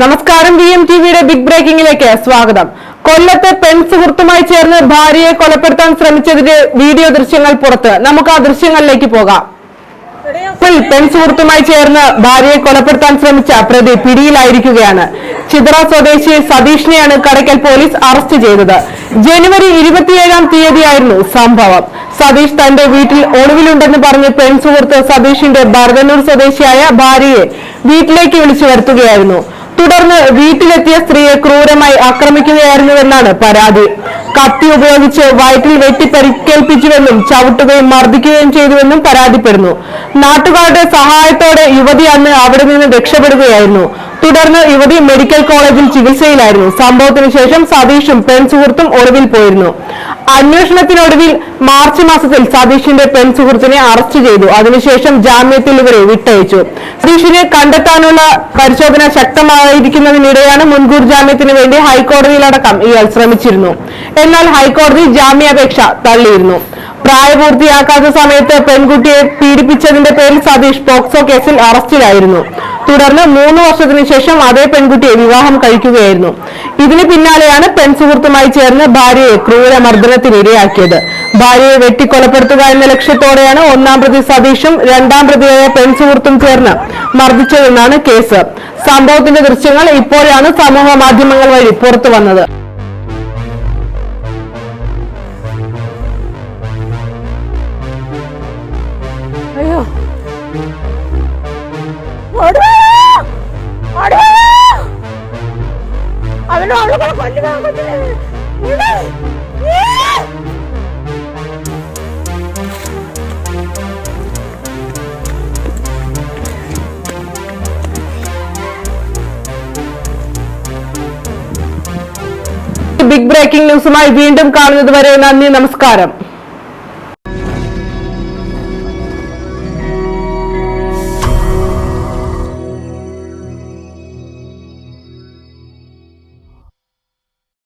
നമസ്കാരം V M ടിവിയുടെ big ബ്രേക്കിംഗിലേക്ക് സ്വാഗതം. കൊല്ലത്തെ പെൺ സുഹൃത്തുമായി ചേർന്ന് ഭാര്യയെ കൊലപ്പെടുത്താൻ ശ്രമിച്ചതിന്റെ വീഡിയോ ദൃശ്യങ്ങൾ പുറത്ത്. നമുക്ക് ആ ദൃശ്യങ്ങളിലേക്ക് പോകാം. പെൺ സുഹൃത്തുമായി ചേർന്ന് ഭാര്യയെ കൊലപ്പെടുത്താൻ ശ്രമിച്ച പ്രതി പിടിയിലായിരിക്കുകയാണ്. ചിത്ര സ്വദേശി സതീഷിനെയാണ് കടയ്ക്കൽ പോലീസ് അറസ്റ്റ് ചെയ്തത്. ജനുവരി ഇരുപത്തിയേഴാം തീയതിയായിരുന്നു സംഭവം. സതീഷ് തന്റെ വീട്ടിൽ ഒളിവിലുണ്ടെന്ന് പറഞ്ഞ് പെൺ സുഹൃത്ത് സതീഷിന്റെ ഭരതന്നൂർ സ്വദേശിയായ ഭാര്യയെ വീട്ടിലേക്ക് വിളിച്ചു വരുത്തുകയായിരുന്നു. തുടർന്ന് വീട്ടിലെത്തിയ സ്ത്രീയെ ക്രൂരമായി ആക്രമിക്കുകയായിരുന്നുവെന്നാണ് പരാതി. കത്തി ഉപയോഗിച്ച് വയറ്റിൽ വെട്ടി പരിക്കേൽപ്പിച്ചുവെന്നും ചവിട്ടുകയും മർദ്ദിക്കുകയും ചെയ്തുവെന്നും പരാതിപ്പെടുന്നു. നാട്ടുകാരുടെ സഹായത്തോടെ യുവതി അന്ന് അവിടെ നിന്ന് രക്ഷപ്പെടുകയായിരുന്നു. തുടർന്ന് യുവതി മെഡിക്കൽ കോളേജിൽ ചികിത്സയിലായിരുന്നു. സംഭവത്തിന് ശേഷം സതീഷും പെൺ സുഹൃത്തും ഒളിവിൽ പോയിരുന്നു. അന്വേഷണത്തിനൊടുവിൽ മാർച്ച് മാസത്തിൽ സതീഷിന്റെ പെൺ സുഹൃത്തിനെ അറസ്റ്റ് ചെയ്തു. അതിനുശേഷം ജാമ്യത്തിൽ ഇവരെ വിട്ടയച്ചു. സതീഷിനെ കണ്ടെത്താനുള്ള പരിശോധന ശക്തമായിരിക്കുന്നതിനിടെയാണ് മുൻകൂർ ജാമ്യത്തിന് വേണ്ടി ഹൈക്കോടതിയിലടക്കം ഇയാൾ ശ്രമിച്ചിരുന്നു. എന്നാൽ ഹൈക്കോടതി ജാമ്യാപേക്ഷ തള്ളിയിരുന്നു. പ്രായപൂർത്തിയാക്കാത്ത സമയത്ത് പെൺകുട്ടിയെ പീഡിപ്പിച്ചതിന്റെ പേരിൽ സതീഷ് പോക്സോ കേസിൽ അറസ്റ്റിലായിരുന്നു. തുടർന്ന് മൂന്ന് വർഷത്തിന് ശേഷം അതേ പെൺകുട്ടിയെ വിവാഹം കഴിക്കുകയായിരുന്നു. ഇതിന് പിന്നാലെയാണ് പെൺസുഹൃത്തുമായി ചേർന്ന് ഭാര്യയെ ക്രൂരമർദ്ദനത്തിന് ഇരയാക്കിയത് ഭാര്യയെ വെട്ടിക്കൊലപ്പെടുത്തുക എന്ന ലക്ഷ്യത്തോടെയാണ് ഒന്നാം പ്രതി സതീഷും രണ്ടാം പ്രതിയായ പെൺസുഹൃത്തും ചേർന്ന് മർദ്ദിച്ചതെന്നാണ് കേസ്. സംഭവത്തിന്റെ ദൃശ്യങ്ങൾ ഇപ്പോഴാണ് സമൂഹ മാധ്യമങ്ങൾ വഴി പുറത്തു വന്നത്. അയ്യോ. അവനെ അവളെ കൊല്ലുക. ബിഗ് ബ്രേക്കിംഗ് ന്യൂസുമായി വീണ്ടും കാണുന്നത് വരെ നന്ദി നമസ്കാരം.